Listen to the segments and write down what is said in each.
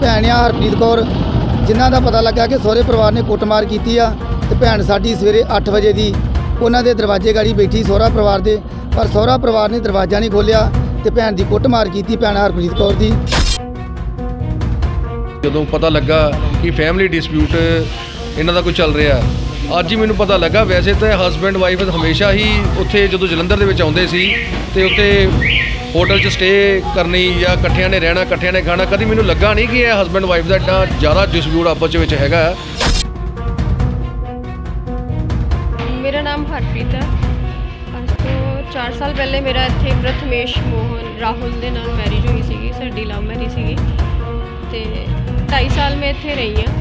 ਭੈਣ ਆ ਹਰਪ੍ਰੀਤ ਕੌਰ, ਜਿਨ੍ਹਾਂ ਦਾ ਪਤਾ ਲੱਗਾ ਕਿ ਸਹੁਰੇ ਪਰਿਵਾਰ ਨੇ ਕੁੱਟਮਾਰ ਕੀਤੀ ਆ ਤੇ ਭੈਣ ਸਾਡੀ ਸਵੇਰੇ 8 ਵਜੇ ਦੀ ਉਹਨਾਂ ਦੇ ਦਰਵਾਜ਼ੇ ਗਾੜੀ ਬੈਠੀ ਸਹੁਰਾ ਪਰਿਵਾਰ ਦੇ, ਪਰ ਸਹੁਰਾ ਪਰਿਵਾਰ ਨੇ ਦਰਵਾਜ਼ਾ ਨਹੀਂ ਖੋਲ੍ਹਿਆ ਤੇ ਭੈਣ ਦੀ ਕੁੱਟਮਾਰ ਕੀਤੀ ਭੈਣ ਹਰਪ੍ਰੀਤ ਕੌਰ ਦੀ। ਜਦੋਂ ਪਤਾ ਲੱਗਾ ਕਿ ਫੈਮਿਲੀ ਡਿਸਪਿਊਟ ਇਹਨਾਂ ਦਾ ਕੋਈ ਚੱਲ ਰਿਹਾ ਅੱਜ ਹੀ ਮੈਨੂੰ ਪਤਾ ਲੱਗਾ, ਵੈਸੇ ਤਾਂ ਹਸਬੈਂਡ ਵਾਈਫ ਹਮੇਸ਼ਾ ਹੀ ਉੱਥੇ ਜਦੋਂ ਜਲੰਧਰ ਦੇ ਵਿੱਚ ਆਉਂਦੇ ਸੀ ਤੇ ਉੱਥੇ ਹੋਟਲ 'ਚ ਸਟੇ ਕਰਨੀ ਜਾਂ ਇਕੱਠਿਆਂ ਨੇ ਰਹਿਣਾ, ਇਕੱਠਿਆਂ ਨੇ ਖਾਣਾ, ਕਦੀ ਮੈਨੂੰ ਲੱਗਾ ਨਹੀਂ ਕਿ ਇਹ ਹਸਬੈਂਡ ਵਾਈਫ ਦਾ ਇੰਨਾ ਜ਼ਿਆਦਾ ਡਿਸਪਿਊਟ ਆਪਸ ਦੇ ਵਿੱਚ ਹੈਗਾ। ਮੇਰਾ ਨਾਮ ਹਰਪ੍ਰੀਤ ਹੈ। ਅੱਜ ਤੋਂ 4 ਸਾਲ ਪਹਿਲੇ ਮੇਰਾ ਇੱਥੇ ਪ੍ਰਥਮੇਸ਼ ਮੋਹਨ ਰਾਹੁਲ ਦੇ ਨਾਲ ਮੈਰਿਜ ਹੋਈ ਸੀਗੀ, ਸਾਡੀ ਲਵ ਮੈਰਿਜ ਸੀਗੀ। ਤੇ 2.5 ਸਾਲ ਮੈਂ ਇੱਥੇ ਰਹੀ ਹਾਂ।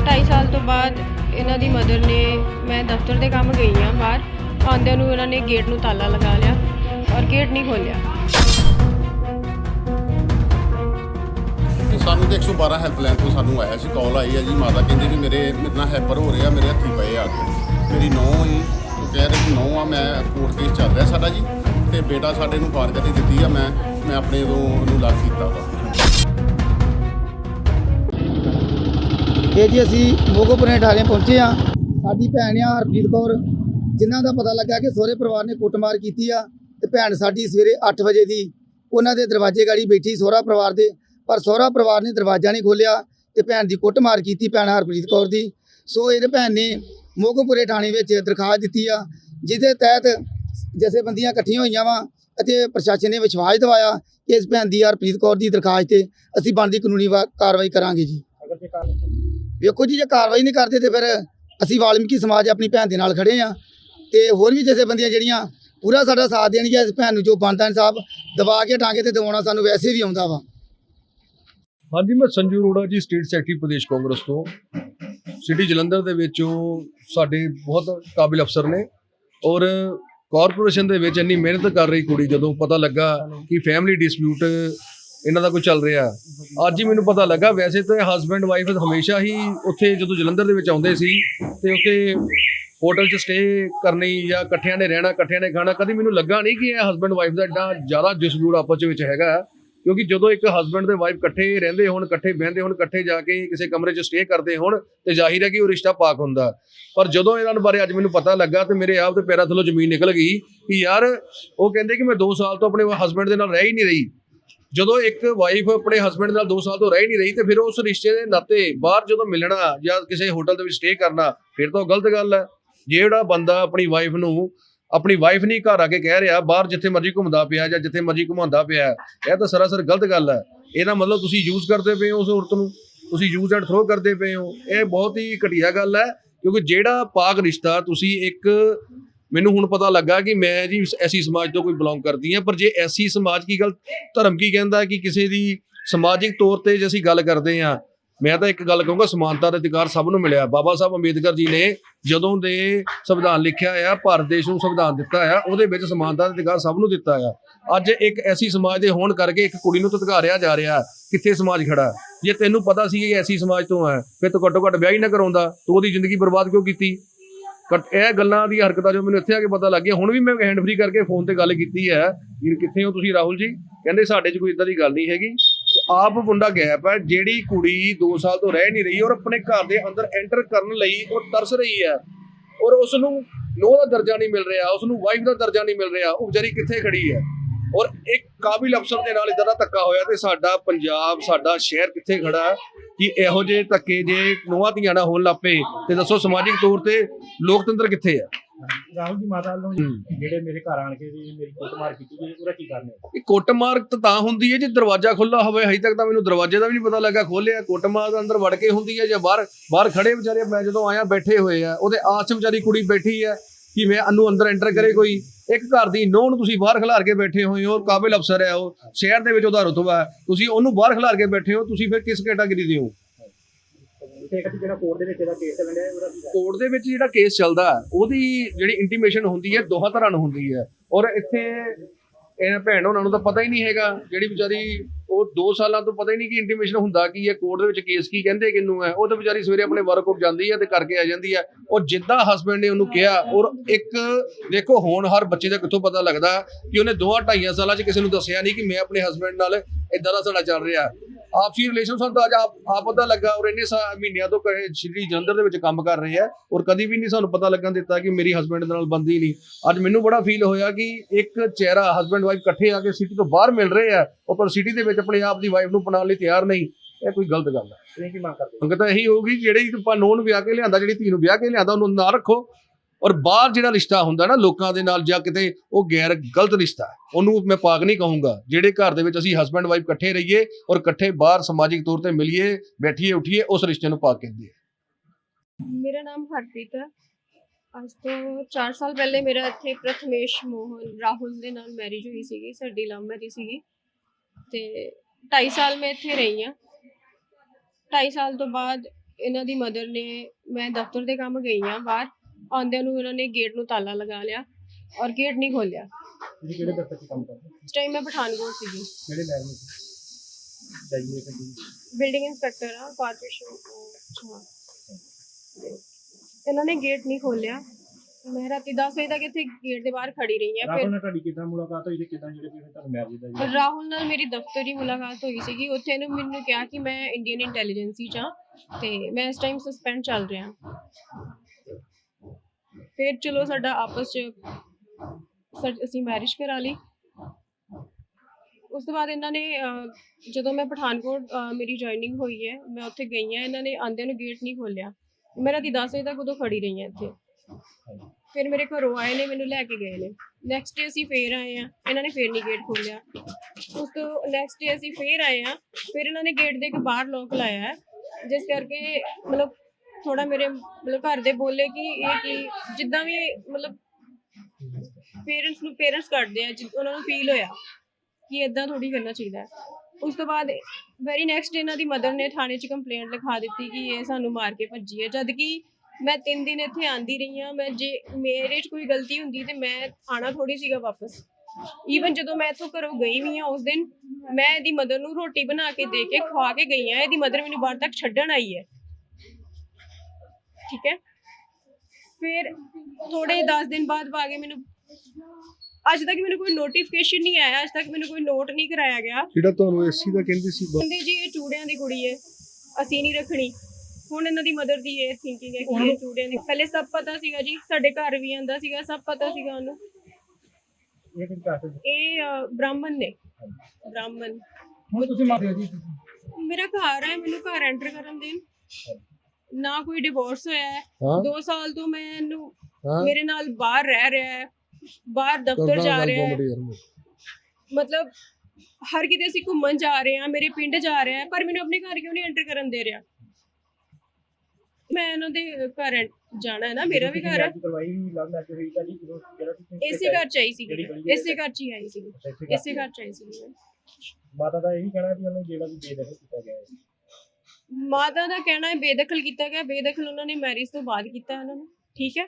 2.5 ਸਾਲ ਤੋਂ ਬਾਅਦ ਇਹਨਾਂ ਦੀ ਮਦਰ ਨੇ, ਮੈਂ ਦਫ਼ਤਰ ਦੇ ਕੰਮ ਗਈ ਹਾਂ ਬਾਹਰ, ਆਉਂਦਿਆਂ ਨੂੰ ਇਹਨਾਂ ਨੇ ਗੇਟ ਨੂੰ ਤਾਲਾ ਲਗਾ ਲਿਆ ਔਰ ਗੇਟ ਨਹੀਂ ਖੋਲ੍ਹਿਆ। ਤੇ ਸਾਨੂੰ ਤੇ 112 ਹੈਲਪਲਾਈਨ ਤੋਂ ਸਾਨੂੰ ਆਇਆ ਸੀ ਕਾਲ ਆਈ ਹੈ ਜੀ, ਮਾਤਾ ਕਹਿੰਦੀ ਵੀ ਮੇਰੇ ਮੇਰੇ ਨਾਲ ਹੈਪਰ ਹੋ ਰਿਹਾ ਮੇਰੇ ਹੱਥੀ ਪਏ ਆ ਕੇ। ਮੇਰੀ ਨੌਂ ਹੀ ਉਹ ਕਹਿ ਰਹੀ ਕਿ ਨੌ ਆ, ਮੈਂ ਕੋਰਟ ਕੇਸ ਚੱਲ ਰਿਹਾ ਸਾਡਾ ਜੀ, ਤੇ ਬੇਟਾ ਸਾਡੇ ਨੂੰ ਫਾਰਗਤੀ ਦਿੱਤੀ ਆ, ਮੈਂ ਮੈਂ ਆਪਣੇ ਤੋਂ ਉਹਨੂੰ ਲੱਗ ਕੀਤਾ ਵਾ। ਇਹ ਜੀ ਅਸੀਂ ਮੋਗੋਪੁਰੇ ਠਾਲੇ ਪਹੁੰਚੇ ਆ ਸਾਡੀ ਭੈਣ ਆ ਹਰਪ੍ਰੀਤ ਕੌਰ, ਜਿਨ੍ਹਾਂ ਦਾ ਪਤਾ ਲੱਗਾ ਕਿ ਸਹੁਰੇ ਪਰਿਵਾਰ ਨੇ ਕੁੱਟਮਾਰ ਕੀਤੀ ਆ ਤੇ ਭੈਣ ਸਾਡੀ ਸਵੇਰੇ 8 ਵਜੇ ਦੀ। ਉਹਨਾਂ ਦੇ ਦਰਵਾਜ਼ੇ ਗਾੜੀ ਬੈਠੀ ਸਹੁਰਾ ਪਰਿਵਾਰ ਦੇ, ਪਰ ਸਹੁਰਾ ਪਰਿਵਾਰ ਨੇ ਦਰਵਾਜ਼ਾ ਨਹੀਂ ਖੋਲ੍ਹਿਆ ਤੇ ਭੈਣ ਦੀ ਕੁੱਟਮਾਰ ਕੀਤੀ ਭੈਣ ਹਰਪ੍ਰੀਤ ਕੌਰ ਦੀ। ਸੋ ਇਹਦੇ ਭੈਣ ਨੇ ਮੋਗੋਪੁਰੇ ਥਾਣੇ ਵਿੱਚ ਦਰਖਾਸਤ ਦਿੱਤੀ ਆ, ਜਿਹਦੇ ਤਹਿਤ ਜਥੇਬੰਦੀਆਂ ਇਕੱਠੀਆਂ ਹੋਈਆਂ ਵਾ ਅਤੇ ਪ੍ਰਸ਼ਾਸਨ ਨੇ ਵਿਸ਼ਵਾਸ ਦਿਵਾਇਆ ਕਿ ਇਸ ਭੈਣ ਦੀ ਹਰਪ੍ਰੀਤ ਕੌਰ ਦੀ ਦਰਖਾਸਤ ਤੇ ਅਸੀਂ ਬਣਦੀ ਕਾਨੂੰਨੀ ਵਾ- ਕਾਰਵਾਈ ਕਰਾਂਗੇ ਜੀ। ਵੇਖੋ ਜੀ, ਜੇ ਕਾਰਵਾਈ ਨਹੀਂ ਕਰਦੇ ਤੇ ਫਿਰ ਅਸੀਂ ਵਾਲਮੀਕੀ ਸਮਾਜ ਆਪਣੀ ਭੈਣ ਦੇ ਨਾਲ ਖੜੇ ਆ ਤੇ ਹੋਰ ਵੀ ਜਥੇਬੰਦੀਆਂ ਜਿਹੜੀਆਂ, ਪੂਰਾ ਸਾਡਾ ਸਾਥ ਦੇਣਗੀਆਂ ਇਸ ਭੈਣ ਨੂੰ, ਜੋ ਬਣਦਾ ਇਨਸਾਫ ਦਬਾ ਕੇ ਟਾਂਗੇ ਤੇ ਦਵਾਉਣਾ ਸਾਨੂੰ ਵੈਸੇ ਵੀ ਆਉਂਦਾ ਵਾ। ਹਾਂਜੀ, ਮੈਂ ਸੰਜੂ ਅਰੋੜਾ ਜੀ ਸਟੇਟ ਸੈਕਟਰੀ ਪ੍ਰਦੇਸ਼ ਕਾਂਗਰਸ ਤੋਂ। ਸਿਟੀ ਜਲੰਧਰ ਦੇ ਵਿੱਚ ਸਾਡੇ ਬਹੁਤ ਕਾਬਿਲ ਅਫਸਰ ਨੇ। ਔਰ ਕਾਰਪੋਰੇਸ਼ਨ ਦੇ ਵਿੱਚ ਇੰਨੀ ਮਿਹਨਤ ਕਰ ਰਹੀ ਕੁੜੀ, ਜਦੋਂ ਪਤਾ ਲੱਗਾ ਕਿ ਫੈਮਿਲੀ ਡਿਸਪਿਊਟ ਇਹਨਾਂ ਦਾ ਕੋਈ ਚੱਲ ਰਿਹਾ। ਅੱਜ ਹੀ ਮੈਨੂੰ ਪਤਾ ਲੱਗਾ, ਵੈਸੇ ਤਾਂ ਹਸਬੈਂਡ ਵਾਈਫ ਹਮੇਸ਼ਾ ਹੀ ਉੱਥੇ ਜਦੋਂ ਜਲੰਧਰ ਦੇ ਵਿੱਚ ਆਉਂਦੇ ਸੀ ਤੇ ਉੱਥੇ ਹੋਟਲ 'ਚ ਸਟੇ ਕਰਨੀ ਜਾਂ ਇਕੱਠਿਆਂ ਨੇ ਰਹਿਣਾ, ਇਕੱਠਿਆਂ ਨੇ ਖਾਣਾ, ਕਦੀ ਮੈਨੂੰ ਲੱਗਾ ਨਹੀਂ ਕਿ ਇਹ ਹਸਬੈਂਡ ਵਾਈਫ ਦਾ ਏਡਾ ਜ਼ਿਆਦਾ ਡਿਸਪਿਊਟ ਆਪਸ ਦੇ ਵਿੱਚ ਹੈਗਾ। ਕਿਉਂਕਿ ਜਦੋਂ ਇੱਕ ਹਸਬੈਂਡ ਤੇ ਵਾਈਫ ਇਕੱਠੇ ਰਹਿੰਦੇ ਹੋਣ, ਇਕੱਠੇ ਬਹਿੰਦੇ ਹੋਣ, ਇਕੱਠੇ ਜਾ ਕੇ ਕਿਸੇ ਕਮਰੇ 'ਚ ਸਟੇ ਕਰਦੇ ਹੋਣ ਤੇ ਜ਼ਾਹਿਰ ਹੈ ਕਿ ਉਹ ਰਿਸ਼ਤਾ ਪਾਕ ਹੁੰਦਾ। ਪਰ ਜਦੋਂ ਇਹਨਾਂ ਬਾਰੇ ਅੱਜ ਮੈਨੂੰ ਪਤਾ ਲੱਗਾ ਤੇ ਮੇਰੇ ਆਪ ਤੇ ਪੈਰਾਂ ਥੱਲੋਂ ਜ਼ਮੀਨ ਨਿਕਲ ਗਈ ਕਿ ਯਾਰ, ਉਹ ਕਹਿੰਦੇ ਕਿ ਮੈਂ 2 ਸਾਲ ਤੋਂ ਆਪਣੇ ਹਸਬੈਂਡ ਦੇ ਨਾਲ ਰਹਿ ਹੀ ਨਹੀਂ ਰਹੀ। ਜਦੋਂ ਇੱਕ ਵਾਈਫ ਆਪਣੇ ਹਸਬੈਂਡ ਨਾਲ 2 ਸਾਲ ਤੋਂ ਰਹਿ ਨਹੀਂ ਰਹੀ, ਤੇ ਫਿਰ ਉਸ ਰਿਸ਼ਤੇ ਦੇ ਨਾਤੇ ਬਾਹਰ ਜਦੋਂ ਮਿਲਣਾ ਜਾਂ ਕਿਸੇ ਹੋਟਲ ਦੇ ਵਿੱਚ ਸਟੇ ਕਰਨਾ, ਫਿਰ ਤਾਂ ਉਹ ਗਲਤ ਗੱਲ ਹੈ। ਜਿਹੜਾ ਬੰਦਾ ਆਪਣੀ ਵਾਈਫ ਨੂੰ, ਆਪਣੀ ਵਾਈਫ ਨਹੀਂ ਘਰ ਆ ਕੇ ਕਹਿ ਰਿਹਾ, ਬਾਹਰ ਜਿੱਥੇ ਮਰਜ਼ੀ ਘੁੰਮਦਾ ਪਿਆ ਜਾਂ ਜਿੱਥੇ ਮਰਜ਼ੀ ਘੁਮਾਉਂਦਾ ਪਿਆ, ਇਹ ਤਾਂ ਸਰਾਸਰ ਗਲਤ ਗੱਲ ਹੈ। ਇਹਦਾ ਮਤਲਬ ਤੁਸੀਂ ਯੂਜ਼ ਕਰਦੇ ਪਏ ਹੋ ਉਸ ਔਰਤ ਨੂੰ, ਤੁਸੀਂ ਯੂਜ਼ ਐਂਡ ਥਰੋ ਕਰਦੇ ਪਏ ਹੋ। ਇਹ ਬਹੁਤ ਹੀ ਘਟੀਆ ਗੱਲ ਹੈ, ਕਿਉਂਕਿ ਜਿਹੜਾ ਪਾਕ ਰਿਸ਼ਤਾ ਤੁਸੀਂ ਇੱਕ ਮੈਨੂੰ ਹੁਣ ਪਤਾ ਲੱਗਾ ਕਿ ਮੈਂ ਜੀ ਐਸੀ ਸਮਾਜ ਤੋਂ ਕੋਈ ਬਿਲੋਂਗ ਕਰਦੀ ਹਾਂ, ਪਰ ਜੇ ਐਸੀ ਸਮਾਜ ਕੀ ਗੱਲ ਧਰਮ ਕੀ ਕਹਿੰਦਾ ਕਿ ਕਿਸੇ ਦੀ ਸਮਾਜਿਕ ਤੌਰ ਤੇ ਜੇ ਅਸੀਂ ਗੱਲ ਕਰਦੇ ਹਾਂ, ਮੈਂ ਤਾਂ ਇੱਕ ਗੱਲ ਕਹੂੰਗਾ, ਸਮਾਨਤਾ ਦਾ ਅਧਿਕਾਰ ਸਭ ਨੂੰ ਮਿਲਿਆ। ਬਾਬਾ ਸਾਹਿਬ ਅੰਬੇਦਕਰ ਜੀ ਨੇ ਜਦੋਂ ਦੇ ਸੰਵਿਧਾਨ ਲਿਖਿਆ ਆ, ਭਾਰਤ ਦੇਸ਼ ਨੂੰ ਸੰਵਿਧਾਨ ਦਿੱਤਾ ਆ, ਉਹਦੇ ਵਿੱਚ ਸਮਾਨਤਾ ਦਾ ਅਧਿਕਾਰ ਸਭ ਨੂੰ ਦਿੱਤਾ ਆ। ਅੱਜ ਇੱਕ ਐਸੀ ਸਮਾਜ ਦੇ ਹੋਣ ਕਰਕੇ ਇੱਕ ਕੁੜੀ ਨੂੰ ਧਤਕਾਰਿਆ ਜਾ ਰਿਹਾ, ਕਿੱਥੇ ਸਮਾਜ ਖੜਾ? ਜੇ ਤੈਨੂੰ ਪਤਾ ਸੀ ਇਹ ਐਸੀ ਸਮਾਜ ਤੋਂ ਆ, ਫਿਰ ਤੂੰ ਘੱਟੋ ਘੱਟ ਵਿਆਹ ਹੀ ਨਾ ਕਰਾਉਂਦਾ, ਤੂੰ ਉਹਦੀ ਜ਼ਿੰਦਗੀ ਬਰਬਾਦ ਕਿਉਂ ਕੀਤੀ? ਕਟ ਇਹ ਗੱਲਾਂ ਦੀ ਹਰਕਤਾਂ ਜੋ ਮੈਨੂੰ ਇੱਥੇ ਆ ਕੇ ਪਤਾ ਲੱਗ ਗਿਆ, ਹੁਣ ਵੀ ਮੈਂ ਹੈਂਡ ਫ੍ਰੀ ਕਰਕੇ ਫੋਨ ਤੇ ਗੱਲ ਕੀਤੀ ਹੈ। ਵੀਰ, ਕਿੱਥੇ ਹੋ ਤੁਸੀਂ, ਰਾਹੁਲ ਜੀ? ਕਹਿੰਦੇ ਸਾਡੇ 'ਚ ਕੋਈ ਇਦਾਂ ਦੀ ਗੱਲ ਨਹੀਂ ਹੈਗੀ। ਆਪ ਮੁੰਡਾ ਗੈਪ ਹੈ, ਜਿਹੜੀ ਕੁੜੀ 2 ਸਾਲ ਤੋਂ ਰਹਿ ਨਹੀਂ ਰਹੀ ਔਰ ਆਪਣੇ ਘਰ ਦੇ ਅੰਦਰ ਐਂਟਰ ਕਰਨ ਲਈ ਉਹ ਤਰਸ ਰਹੀ ਹੈ। ਔਰ ਉਸ ਨੂੰ ਨੋ ਦਾ ਦਰਜਾ ਨਹੀਂ ਮਿਲ ਰਿਹਾ ਉਸ ਨੂੰ ਵਾਈਫ ਦਾ ਦਰਜਾ ਨਹੀਂ ਮਿਲ ਰਿਹਾ, ਉਹ ਵਿਚਾਰੀ ਕਿੱਥੇ ਖੜੀ ਹੈ? ਔਰ ਇੱਕ ਕਾਬਿਲ ਅਫਸਰ ਦੇ ਨਾਲ ਇਦਾਂ ਦਾ ਧੱਕਾ ਹੋਇਆ ਤੇ ਸਾਡਾ ਪੰਜਾਬ ਸਾਡਾ ਸ਼ਹਿਰ ਕਿੱਥੇ ਖੜਾ ਕਿ ਇਹੋ ਜਿਹੇ ਧੱਕੇ ਜੇ ਨੋਹਾਂ ਧੀਆਂ ਨਾ ਹੋਣ ਲੱਪੇ ਤੇ ਦੱਸੋ ਸਮਾਜਿਕ ਤੌਰ ਤੇ ਲੋਕਤੰਤਰ ਕਿੱਥੇ ਆ ਰਾਹੁਲ ਦੀ ਮਾਤਾ ਵੱਲੋਂ। ਜਿਹੜੇ ਮੇਰੇ ਘਰ ਆਣ ਕੇ ਵੀ ਮੇਰੀ ਕੁੱਟਮਾਰ ਕੀਤੀ ਗਈ ਉਹਦਾ ਕੀ ਕਾਰਨ ਇਹ ਕੁੱਟਮਾਰ ਤਾਂ ਹੁੰਦੀ ਹੈ ਜੇ ਦਰਵਾਜ਼ਾ ਖੁੱਲਾ ਹੋਵੇ ਹਜੇ ਤੱਕ ਤਾਂ ਮੈਨੂੰ ਦਰਵਾਜ਼ੇ ਦਾ ਵੀ ਨਹੀਂ ਪਤਾ ਲੱਗਾ ਖੋਲਿਆ ਕੁੱਟਮਾਰ ਦਾ ਅੰਦਰ ਵੜ ਕੇ ਹੁੰਦੀ ਹੈ ਜਾਂ ਬਾਹਰ ਬਾਹਰ ਖੜੇ ਵਿਚਾਰੇ ਮੈਂ ਜਦੋਂ ਆਇਆ ਬੈਠੇ ਹੋਏ ਆ ਉਹਦੇ ਆਸ ਵਿਚਾਰੀ ਕੁੜੀ ਬੈਠੀ ਹੈ ਕਿ ਮੈਂ ਅਨੂ ਅੰਦਰ ਐਂਟਰ ਕਰੇ ਕੋਈ। ਇੱਕ ਘਰ ਦੀ ਨੋਹ ਨੂੰ ਤੁਸੀਂ ਬਾਹਰ ਖਿਲਾਰ ਕੇ ਬੈਠੇ ਹੋਏ ਹੋ, ਕਾਬਿਲ ਅਫਸਰ ਹੈ ਉਹ। ਸ਼ਹਿਰ ਦੇ ਵਿੱਚ ਉਹਦਾ ਰੁਤਬਾ ਤੁਸੀਂ ਉਹਨੂੰ ਬਾਹਰ ਖਿਲਾਰ ਕੇ ਬੈਠੇ ਹੋ, ਤੁਸੀਂ ਫਿਰ ਕਿਸ ਕੈਟਾਗਰੀ ਦੇ ਹੋ? ਕੋਰਟ ਦੇ ਵਿੱਚ ਜਿਹੜਾ ਕੇਸ ਚੱਲਦਾ ਉਹਦੀ ਜਿਹੜੀ ਇੰਟੀਮੇਸ਼ਨ ਹੁੰਦੀ ਹੈ, ਦੋਹਾਂ ਤਰ੍ਹਾਂ ਨੂੰ ਹੁੰਦੀ ਹੈ। ਔਰ ਇੱਥੇ ਇਹ ਭੈਣ ਉਹਨਾਂ ਨੂੰ ਤਾਂ ਪਤਾ ਹੀ ਨਹੀਂ ਹੈਗਾ, ਜਿਹੜੀ ਵਿਚਾਰੀ ਉਹ 2 ਸਾਲਾਂ ਤੋਂ ਪਤਾ ਹੀ ਨਹੀਂ ਕਿ ਇੰਟੀਮੇਸ਼ਨ ਹੁੰਦਾ ਕੀ ਹੈ ਕੋਰਟ ਦੇ ਵਿੱਚ ਕੇਸ ਕੀ ਕਹਿੰਦੇ ਕਿੰਨੂੰ ਹੈ, ਉਹ ਤਾਂ ਵਿਚਾਰੀ ਸਵੇਰੇ ਆਪਣੇ ਵਰਕ ਆਊਟ ਜਾਂਦੀ ਹੈ ਤੇ ਕਰਕੇ ਆ ਜਾਂਦੀ ਹੈ। ਉਹ ਜਿੱਦਾਂ ਹਸਬੰਡ ਨੇ ਉਹਨੂੰ ਕਿਹਾ, ਔਰ ਇੱਕ ਦੇਖੋ ਹੁਣ ਹਰ ਬੱਚੇ ਦਾ ਕਿੱਥੋਂ ਪਤਾ ਲੱਗਦਾ ਕਿ ਉਹਨੇ ਦੋਹਾਂ ਢਾਈਆਂ ਸਾਲਾਂ 'ਚ ਕਿਸੇ ਨੂੰ ਦੱਸਿਆ ਨਹੀਂ ਕਿ ਮੈਂ ਆਪਣੇ ਹਸਬੰਡ ਨਾਲ ਇਦਾਂ ਦਾ ਸਾਡਾ ਚੱਲ ਰਿਹਾ। ਆਪਸੀ ਰਿਲੇਸ਼ਨ ਸਾਨੂੰ ਤਾਂ ਅੱਜ ਆਪ ਆਪ ਪਤਾ ਲੱਗਾ ਔਰ ਇੰਨੇ ਮਹੀਨਿਆਂ ਤੋਂ ਕਹੇ ਸ਼੍ਰੀ ਜਲੰਧਰ ਦੇ ਵਿੱਚ ਕੰਮ ਕਰ ਰਹੇ ਆ ਔਰ ਕਦੀ ਵੀ ਨਹੀਂ ਸਾਨੂੰ ਪਤਾ ਲੱਗਣ ਦਿੱਤਾ ਕਿ ਮੇਰੀ ਹਸਬੰਡ ਨਾਲ ਬੰਦੀ ਨਹੀਂ। ਅੱਜ ਮੈਨੂੰ ਬੜਾ ਫੀਲ ਹੋਇਆ ਕਿ ਇੱਕ ਚਿਹਰਾ ਹਸਬੰਡ ਵਾਈਫ ਇਕੱਠੇ ਆ ਕੇ ਸਿਟੀ ਤੋਂ ਬਾਹਰ ਮਿਲ ਰਹੇ ਆ ਉਹ ਪਰ ਸਿਟੀ ਦੇ ਵਿੱਚ ਆਪਣੇ ਆਪ ਦੀ ਵਾਈਫ ਨੂੰ ਅਪਣਾਉਣ ਲਈ ਤਿਆਰ ਨਹੀਂ। ਇਹ ਕੋਈ ਗਲਤ ਗੱਲ ਹੈ ਤੁਸੀਂ ਕੀ ਮੰਗ ਕਰਦੇ? ਮੰਗ ਤਾਂ ਇਹੀ ਹੋਊਗੀ ਜਿਹੜੀ ਆਪਾਂ ਨੂੰਹ ਵਿਆਹ ਕੇ ਲਿਆਂਦਾ ਜਿਹੜੀ ਧੀ ਨੂੰ ਵਿਆਹ ਕੇ ਲਿਆਂਦਾ ਉਹਨੂੰ ਨਾ ਰੱਖੋ। ਔਰ ਬਾਹਰ ਜਿਹੜਾ ਰਿਸ਼ਤਾ ਹੁੰਦਾ ਨਾ ਲੋਕਾਂ ਦੇ ਨਾਲ ਜਾਂ ਕਿਤੇ, ਉਹ ਗੈਰ ਗਲਤ ਰਿਸ਼ਤਾ ਹੈ। ਉਹਨੂੰ ਮੈਂ ਪਾਕ ਨਹੀਂ ਕਹੂੰਗਾ। ਜਿਹੜੇ ਘਰ ਦੇ ਵਿੱਚ ਅਸੀਂ ਹਸਬੰਡ ਵਾਈਫ ਇਕੱਠੇ ਰਹੀਏ ਔਰ ਇਕੱਠੇ ਬਾਹਰ ਸਮਾਜਿਕ ਤੌਰ ਤੇ ਮਿਲੀਏ, ਬੈਠੀਏ, ਉਠੀਏ, ਉਸ ਰਿਸ਼ਤੇ ਨੂੰ ਪਾਕ ਕਹਿੰਦੇ ਆ। ਮੇਰਾ ਨਾਮ ਹਰਪ੍ਰੀਤ ਹੈ। ਅੱਜ ਤੋਂ 4 ਸਾਲ ਪਹਿਲੇ ਮੇਰਾ ਇੱਥੇ ਪ੍ਰਥਮੇਸ਼ ਮੋਹਨ, ਰਾਹੁਲ ਦੇ ਨਾਲ ਮੈਰਿਜ ਹੋਈ ਸੀਗੀ, ਸਾਡੀ ਲਵ ਮੈਰਿਜ ਸੀਗੀ। ਤੇ 2.5 ਸਾਲ ਮੈਂ ਇੱਥੇ ਰਹੀ ਆ 2.5 ਸਾਲ ਤੋਂ ਬਾਅਦ ਇਹਨਾਂ ਦੀ ਮਦਰ ਨੇ ਮੈਂ ਦਫ਼ਤਰ ਦੇ ਕੰਮ ਗਈ ਆ ਬਾਹਰ। ਆਉਂਦਿਆਂ ਨੂੰ ਇਹਨਾਂ ਨੇ ਗੇਟ ਨੂੰ ਤਾਲਾ ਲਗਾ ਲਿਆ ਔਰ ਗੇਟ ਨਹੀਂ ਖੋਲਿਆ ਤੁਸੀਂ ਕਿਹੜੇ ਦਫ਼ਤਰ 'ਚ ਕੰਮ ਕਰਦੇ? ਹੋ? ਉਸ ਟਾਈਮ ਮੈਂ ਪਠਾਨਕੋਟ ਸੀਗੀ। ਕਿਹੜੇ ਲੈਵਲ 'ਤੇ ਡੈਜੀਨੇਸ਼ਨ ਦੀ ਬਿਲਡਿੰਗ ਇੰਸਪੈਕਟਰ ਆ ਕਾਰਪੋਰੇਸ਼ਨ ਅੱਛਾ ਇਹਨਾਂ ਨੇ ਗੇਟ ਨਹੀਂ ਖੋਲਿਆ ਮੈਂ ਰਾਤੀ 10 ਵਜੇ ਤੱਕ ਇੱਥੇ ਗੇਟ ਦੇ ਬਾਹਰ ਖੜੀ ਰਹੀ ਹਾਂ। ਰਾਹੁਲ ਫਿਰ ਨਾਲ ਤੁਹਾਡੀ ਕਿੱਦਾਂ ਮੁਲਾਕਾਤ ਹੋਈ ਤੇ ਕਿੱਦਾਂ ਜਿਹੜੇ ਵੀ ਤੁਹਾਨੂੰ ਮੈਰਿਜ ਦਾ ਜੀ ਰਾਹੁਲ ਨਾਲ ਮੇਰੀ ਦਫ਼ਤਰੀ ਮੁਲਾਕਾਤ ਹੋਈ ਸੀਗੀ। ਉੱਥੇ ਇਹਨੇ ਮੈਨੂੰ ਕਿਹਾ ਕਿ ਮੈਂ ਇੰਡੀਅਨ ਇੰਟੈਲੀਜੈਂਸੀ ਚ ਹਾਂ ਤੇ ਮੈਂ ਇਸ ਟਾਈਮ ਸਸਪੈਂਡ ਚੱਲ ਰਿਹਾ। ਫਿਰ ਚਲੋ ਸਾਡਾ ਆਪਸ ਚ ਸਾ- ਅਸੀਂ ਮੈਰਿਜ ਕਰਾ ਲਈ। ਉਸ ਤੋਂ ਬਾਅਦ ਇਹਨਾਂ ਨੇ ਅਹ, ਜਦੋਂ ਮੈਂ ਪਠਾਨਕੋਟ ਅਹ, ਮੇਰੀ ਜੁਆਇਨਿੰਗ ਹੋਈ ਹੈ ਮੈਂ ਉੱਥੇ ਗਈ ਹਾਂ ਇਹਨਾਂ ਨੇ ਆਂਦਿਆਂ ਨੂੰ ਗੇਟ ਨਹੀਂ ਖੋਲਿਆ ਮੈਂ ਰਾਤੀ 10 ਵਜੇ ਤੱਕ ਉਦੋਂ ਖੜੀ ਰਹੀ ਹਾਂ ਇੱਥੇ। ਫਿਰ ਮੇਰੇ ਘਰੋਂ ਆਏ ਨੇ ਮੈਨੂੰ ਲੈ ਕੇ ਗਏ ਨੇ। ਨੈਕਸਟ ਡੇ ਅਸੀਂ ਫੇਰ ਆਏ ਆ ਇਹਨਾਂ ਨੇ ਫੇਰ ਨਹੀਂ ਗੇਟ ਖੋਲਿਆ ਉਸ ਤੋਂ ਨੈਕਸਟ ਡੇ ਅਸੀਂ ਫੇਰ ਆਏ ਆ ਫਿਰ ਇਹਨਾਂ ਨੇ ਗੇਟ ਦੇ ਇੱਕ ਬਾਹਰ ਲੋਕ ਲਾਇਆ ਹੈ ਜਿਸ ਕਰਕੇ ਮਤਲਬ ਥੋੜਾ ਮੇਰੇ ਮਤਲਬ ਘਰ ਦੇ ਬੋਲੇ ਕਿ ਇਹ ਕੀ ਜਿੱਦਾਂ ਵੀ ਮਤਲਬ ਪੇਰੈਂਟਸ ਨੂੰ ਪੇਰੈਂਟਸ ਕਰਦੇ ਆ, ਜਿ- ਉਹਨਾਂ ਨੂੰ ਫੀਲ ਹੋਇਆ ਕਿ ਇਦਾਂ ਥੋੜੀ ਕਰਨਾ ਚਾਹੀਦਾ ਹੈ। ਉਸ ਤੋਂ ਬਾਅਦ ਵੈਰੀ ਨੈਕਸਟ ਡੇ ਇਹਨਾਂ ਦੀ ਮਦਰ ਨੇ ਥਾਣੇ 'ਚ ਕੰਪਲੇਂਟ ਲਿਖਾ ਦਿੱਤੀ ਕਿ ਇਹ ਸਾਨੂੰ ਮਾਰ ਕੇ ਭੱਜੀ ਹੈ ਜਦ ਕਿ ਮੈਂ 3 ਦਿਨ ਇੱਥੇ ਆਂਦੀ ਰਹੀ ਹਾਂ, ਮੈਂ ਜੇ ਮੇਰੇ 'ਚ ਕੋਈ ਗਲਤੀ ਹੁੰਦੀ ਤੇ ਮੈਂ ਆਣਾ ਥੋੜੀ ਸੀਗਾ ਵਾਪਸ। ਈਵਨ ਜਦੋਂ ਮੈਂ ਇੱਥੋਂ ਘਰੋਂ ਗਈ ਵੀ ਹਾਂ ਉਸ ਦਿਨ, ਮੈਂ ਇਹਦੀ ਮਦਰ ਨੂੰ ਰੋਟੀ ਬਣਾ ਕੇ ਦੇ ਕੇ ਖਵਾ ਕੇ ਗਈ ਹਾਂ। ਇਹਦੀ ਮਦਰ ਮੈਨੂੰ ਬਾਹਰ ਤੱਕ ਛੱਡਣ ਆਈ ਹੈ। ਠੀਕ ਹੈ। ਫਿਰ ਥੋੜੇ 10 ਦਿਨ ਬਾਅਦ ਆ ਕੇ ਮੈਨੂੰ। ਅੱਜ ਤੱਕ ਮੈਨੂੰ ਕੋਈ ਨੋਟੀਫਿਕੇਸ਼ਨ ਨਹੀਂ ਆਇਆ ਅੱਜ ਤੱਕ ਮੈਨੂੰ ਕੋਈ ਨੋਟ ਨਹੀਂ ਕਰਾਇਆ ਗਿਆ। ਜਿਹੜਾ ਤੁਹਾਨੂੰ ਏਸੀ ਦਾ ਕਹਿੰਦੇ ਸੀ ਕਹਿੰਦੇ ਜੀ ਇਹ ਚੂੜਿਆਂ ਦੀ ਕੁੜੀ ਹੈ ਅਸੀਂ ਨਹੀਂ ਰੱਖਣੀ। ਹੁਣ ਇਹਨਾਂ ਦੀ ਮਦਰ ਦੀ ਇਹ ਥਿੰਕਿੰਗ ਹੈ ਕਿ ਇਹ ਚੂੜਿਆਂ ਦੀ। ਪਹਿਲੇ ਸਭ ਪਤਾ ਸੀਗਾ ਜੀ ਸਾਡੇ ਘਰ ਵੀ ਆਂਦਾ ਸੀਗਾ ਸਭ ਪਤਾ ਸੀਗਾ ਉਹਨੂੰ। ਇਹ ਬ੍ਰਾਹਮਣ ਨੇ। ਬ੍ਰਾਹਮਣ। ਹੁਣ ਤੁਸੀਂ ਹੋ ਜੀ ਮੇਰਾ ਘਰ ਹੈ ਮੈਨੂੰ ਘਰ ਐਂਟਰ ਕਰਨ ਦੇਣ। ਨਾ ਕੋਈ ਡਿਵੋਰਸ ਹੋਇਆ ਹੈ। ਹਾਂ। 2 ਸਾਲ ਤੋਂ ਮੈਂ ਇਹਨੂੰ ਹਾਂ। ਮੇਰੇ ਨਾਲ ਬਾਹਰ ਰਹਿ ਰਿਹਾ ਹੈ। ਬਾਹਰ ਦਫ਼ਤਰ ਜਾ ਰਿਹਾ ਹੈ। ਮਤਲਬ ਹਰ ਕਿਤੇ ਅਸੀਂ ਘੁੰਮਣ ਜਾ ਰਹੇ ਹਾਂ ਮੇਰੇ ਪਿੰਡ ਜਾ ਰਿਹਾ ਹੈ ਪਰ ਮੈਨੂੰ ਆਪਣੇ ਘਰ ਕਿਉਂ ਨਹੀਂ ਐਂਟਰ ਕਰਨ ਦੇ ਰਿਹਾ? ਮੈਂ ਇਹਨਾਂ ਦੇ ਘਰ ਜਾਣਾ ਹੈ ਨਾ ਮੇਰਾ ਵੀ ਘਰ ਹੈ। ਇਸੇ ਘਰ ਚ ਆਈ ਸੀ ਇਸੇ ਘਰ ਚ ਹੀ ਆਈ ਸੀ ਇਸੇ ਘਰ ਚ। ਆਈ ਸੀ। ਮਾਤਾ ਦਾ ਇਹੀ ਕਹਿਣਾ ਵੀ ਉਹਨੂੰ ਜਿਹੜਾ ਵੀ ਬੇਦਖਲ ਕੀਤਾ ਗਿਆ ਹੈ। ਮਾਤਾ ਦਾ ਕਹਿਣਾ ਹੈ ਬੇਦਖਲ ਕੀਤਾ ਗਿਆ ਬੇਦਖਲ ਉਹਨਾਂ ਨੇ ਮੈਰਿਜ ਤੋਂ ਬਾਅਦ ਕੀਤਾ ਉਹਨਾਂ ਨੂੰ ਠੀਕ ਹੈ?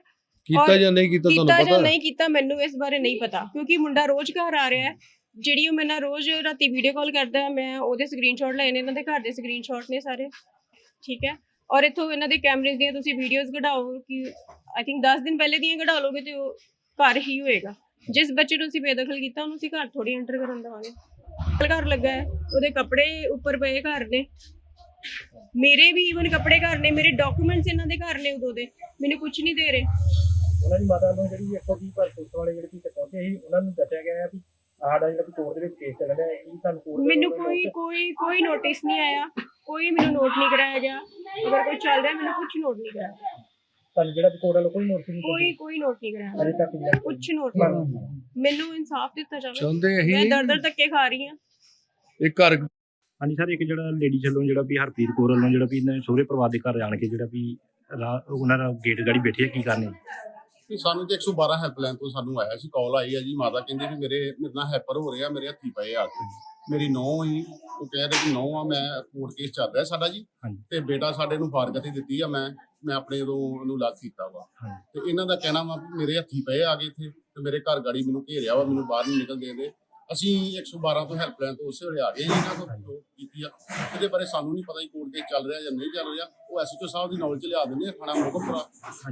ਕੀਤਾ ਔਰ ਜਾਂ ਨਹੀਂ ਕੀਤਾ ਤੁਹਾਨੂੰ ਕੀਤਾ ਪਤਾ? ਜਾਂ ਨਹੀਂ ਕੀਤਾ ਮੈਨੂੰ ਇਸ ਬਾਰੇ ਨਹੀਂ ਪਤਾ ਕਿਉਂਕਿ ਮੁੰਡਾ ਰੋਜ਼ ਘਰ ਆ ਰਿਹਾ ਹੈ ਜਿਹੜੀ ਉਹ ਮੇਰੇ ਨਾਲ ਰੋਜ਼ ਰਾਤੀ ਵੀਡੀਓ ਕਾਲ ਕਰਦਾ ਹੈ ਮੈਂ ਉਹਦੇ ਸਕਰੀਨਸ਼ਾਟ ਲਏ ਨੇ ਇਹਨਾਂ ਦੇ ਘਰ ਦੇ ਸਕਰੀਨਸ਼ਾਟ ਨੇ ਸਾਰੇ ਠੀਕ ਹੈ? ਔਰ ਇੱਥੋਂ ਇਹਨਾਂ ਦੇ ਕੈਮਰੇਜ਼ ਦੀਆਂ ਤੁਸੀਂ ਵੀਡੀਓਜ਼ ਕਢਾਓ ਕਿ ਆਈ ਥਿੰਕ 10 ਦਿਨ ਪਹਿਲੇ ਦੀਆਂ ਕਢਾ ਲੋਗੇ ਤੇ ਉਹ ਘਰ ਹੀ ਹੋਏਗਾ। ਜਿਸ ਬੱਚੇ ਨੂੰ ਅਸੀਂ ਬੇਦਖਲ ਕੀਤਾ ਉਹਨੂੰ ਅਸੀਂ ਘਰ ਥੋੜੀ ਐਂਟਰ ਕਰਨ ਦੇਵਾਂਗੇ। ਘਰ ਲੱਗਾ ਹੈ ਉਹਦੇ ਕੱਪੜੇ ਉੱਪਰ ਪਏ ਘਰ ਨੇ ਮੇਰੇ ਵੀ ਈਵਨ ਕੱਪੜੇ ਘਰ ਨੇ ਮੇਰੇ ਡਾਕੂਮੈਂਟਸ ਇਹਨਾਂ ਦੇ ਘਰ ਨੇ ਉਦੋਂ ਦੇ ਮੈਨੂੰ ਕੁਝ ਨਹੀਂ ਦੇ ਰਹੇ। ਉਹਨਾਂ ਦੀ ਮਾਤਾ ਨੂੰ ਜਿਹੜੀ ਇੱਥੋਂ ਦੀ ਪਰ ਪੁਲਿਸ ਵਾਲੇ ਜਿਹੜੇ ਕਿ ਪਹੁੰਚੇ ਸੀ ਉਹਨਾਂ ਨੂੰ ਦੱਸਿਆ ਗਿਆ ਹੈ ਵੀ ਸਾਡਾ ਜਿਹੜਾ ਕੋਰਟ ਦੇ ਵਿੱਚ ਕੇਸ ਚੱਲ ਰਿਹਾ ਹੈ ਇਹ ਤੁਹਾਨੂੰ ਕੋਰਟ ਮੈਨੂੰ ਕੋਈ ਕੋਈ ਕੋਈ ਨੋਟਿਸ ਨਹੀਂ ਆਇਆ ਕੋਈ ਮੈਨੂੰ ਨੋਟ ਨਹੀਂ ਕਰਾਇਆ ਗਿਆ। ਅਗਰ ਕੋਈ ਚੱਲ ਰਿਹਾ ਮੈਨੂੰ ਕੁਝ ਨੋਟ ਨਹੀਂ ਕਰਾਇਆ। ਤੁਹਾਨੂੰ ਜਿਹੜਾ ਕੋਰਟ ਵਾਲਾ ਕੋਈ ਨੋਟਿਸ ਨਹੀਂ ਕੋਈ ਕੋਈ ਨੋਟ ਨਹੀਂ ਕਰਾਇਆ। ਅਜੇ ਤੱਕ ਕੁਝ ਨੋਟ ਨਹੀਂ ਮੈਨੂੰ ਇਨਸਾਫ ਦਿੱਤਾ ਜਾਵੇ। ਚਾਹੁੰਦੇ ਮੈਂ ਇਹੀ ਦਰ ਦਰ ਧੱਕੇ ਖਾ ਰਹੀ ਹਾਂ। ਇੱਕ ਘਰ ਹਾਂਜੀ ਸਰ ਇੱਕ ਜਿਹੜਾ ਲੇਡੀ ਵੱਲੋਂ ਜਿਹੜਾ ਵੀ ਹਰਪ੍ਰੀਤ ਕੌਰ ਵੱਲੋਂ ਜਿਹੜਾ ਵੀ ਇਹਨਾਂ ਸਹੁਰੇ ਪਰਿਵਾਰ ਦੇ ਘਰ ਆਣ ਕੇ ਜਿਹੜਾ ਵੀ ਰਾ- ਉਹਨਾਂ ਦਾ ਗੇਟ ਗਾੜੀ ਬੈਠੀ ਹੈ ਕੀ ਕਰਨੇ ਕਿ ਸਾਨੂੰ ਤੇ 112 ਹੈਲਪਲਾਈਨ ਤੋਂ ਸਾਨੂੰ ਆਇਆ ਸੀ ਕਾਲ ਆਈ ਹੈ ਜੀ ਮਾਤਾ ਕਹਿੰਦੀ ਵੀ ਮੇਰੇ ਮੇਰੇ ਨਾਲ ਹੈਪਰ ਹੋ ਰਿਹਾ ਮੇਰੇ ਹੱਥੀ ਪਏ ਆ। ਕੇ ਮੇਰੀ ਨੌਂ ਹੀ ਉਹ ਕਹਿ ਰਹੀ ਕਿ ਨੌਂ ਆ ਮੈਂ ਕੋਰਟ ਕੇਸ ਚੱਲ ਰਿਹਾ ਸਾਡਾ ਜੀ। ਹਾਂਜੀ। ਤੇ ਬੇਟਾ ਸਾਡੇ ਨੂੰ ਫਾਰਗਤੀ ਦਿੱਤੀ ਆ ਮੈਂ ਮੈਂ ਆਪਣੇ ਤੋਂ ਉਹਨੂੰ ਲੱਗ ਕੀਤਾ ਵਾ। ਹਾਂਜੀ। ਤੇ ਇਹਨਾਂ ਦਾ ਕਹਿਣਾ ਵਾ ਵੀ ਮੇਰੇ ਹੱਥੀ ਪਏ ਆ ਗਏ ਇੱਥੇ ਤੇ ਮੇਰੇ ਘਰ ਗਾੜੀ ਮੈਨੂੰ ਘੇਰਿਆ ਵਾ ਮੈਨੂੰ ਬਾਹਰ ਨਹੀਂ ਨਿਕਲ ਦੇਂਦੇ ਅਸੀਂ 112 ਤੋਂ ਹੈਲਪਲਾਈਨ ਤੋਂ ਉਸੇ ਵੇਲੇ ਆ ਗਏ ਜੀ, ਇਹਨਾਂ ਕੋਲ ਕੀਤੀ ਆ। ਇਹਦੇ ਬਾਰੇ ਸਾਨੂੰ ਨਹੀਂ ਪਤਾ ਹੀ ਕੋਰਟ ਕੇਸ ਚੱਲ ਰਿਹਾ ਜਾਂ ਨਹੀਂ ਚੱਲ ਰਿਹਾ। ਉਹ ਐਸਐਚਓ ਸਾਹਿਬ ਦੀ ਨੌਲੇਜ ਲਿਆ ਦਿੰਦੇ ਆ ਥਾਣਾ ਮੋਗਪੁਰਾ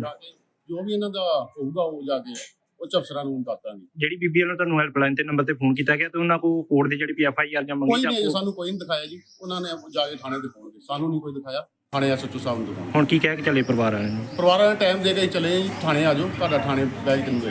ਜਾ ਕੇ। ਜੋ ਵੀ ਇਹਨਾਂ ਦਾ ਹੋਊਗਾ ਉਹ ਜਾ ਕੇ ਉੱਚ ਅਫਸਰਾਂ ਨੂੰ ਦੱਸ ਦਾਂਗੇ। ਜਿਹੜੀ ਬੀਬੀ ਵੱਲੋਂ ਤੁਹਾਨੂੰ ਹੈਲਪਲਾਈਨ ਤੇ ਨੰਬਰ ਤੇ ਫੋਨ ਕੀਤਾ ਗਿਆ ਤੇ ਉਹਨਾਂ ਕੋਲ ਕੋਰਟ ਦੀ ਜਿਹੜੀ ਪੀ ਐਫ ਆਈ ਆਰ ਜਾਂ ਮੰਗੀ ਕੋਈ ਜਾਂ ਨਹੀਂ ਸਾਨੂੰ ਕੋਈ ਨਹੀਂ ਦਿਖਾਇਆ ਜੀ। ਉਹਨਾਂ ਨੇ ਜਾ ਕੇ ਥਾਣੇ ਦਿਖਾਉਣਗੇ। ਸਾਨੂੰ ਨਹੀਂ ਕੋਈ ਦਿਖਾਇਆ। ਥਾਣੇ ਐਸਐਚਓ ਸਾਹਿਬ ਨੂੰ ਹੁਣ ਕੀ ਕਹਿ ਕੇ ਚੱਲੇ ਪਰਿਵਾਰ ਵਾਲਿਆਂ ਨੂੰ? ਪਰਿਵਾਰਾਂ ਨੇ ਟਾਈਮ ਦੇ ਕੇ ਚਲੇ ਜੀ ਥਾਣੇ ਆ ਜਾਓ। ਤੁਹਾਡਾ ਥਾਣੇ ਬੈਗ ਵੇਚ ਦਿੰਦੇ